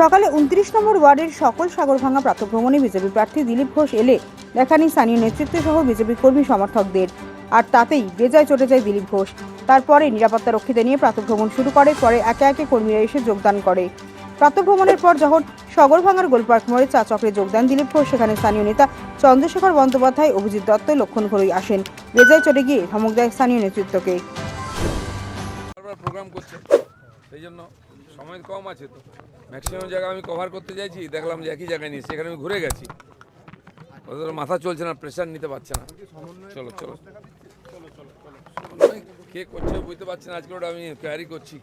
সকালে উনত্রিশ নম্বর ওয়ার্ডের সকল সাগরভাঙ্গা প্রাতভ্রমণে বিজেপি প্রার্থী দিলীপ ঘোষ এলে দেখানি স্থানীয় নেতৃত্ব সহ বিজেপি কর্মী সমর্থকদের। আর তাতেই বেজায় চটে যায় দিলীপ ঘোষ। তারপরে নিরাপত্তা রক্ষীতে নিয়ে প্রাতভ্রমণ শুরু করে, পরে একে একে কর্মীরা এসে যোগদান করে। প্রাতভ্রমণের পর যখন সগরভাঙ্গার গোলপার্ক মোড়ে চা চক্রে যোগদান দিলীপ ঘোষ, সেখানে স্থানীয় নেতা চন্দ্রশেখর বন্দ্যোপাধ্যায়, অভিজিৎ দত্ত, লক্ষণ ঘরুই আসেন। বেজায় চটে গিয়ে ধমক দেয় স্থানীয় নেতৃত্বকে। সেই জন্য সময় কম আছে তো। ম্যাক্সিমাম জায়গা আমি কভার করতে চাইছি দেখলাম যে একই জায়গায় নিয়েছি সেখানে আমি ঘুরে গেছি। ওদের মাথা চলছে না প্রেশার নিতে পারছে না। চলো চলো। কে করছে বুঝতে পারছি না আজকে ওটা আমি ক্যারি করছি।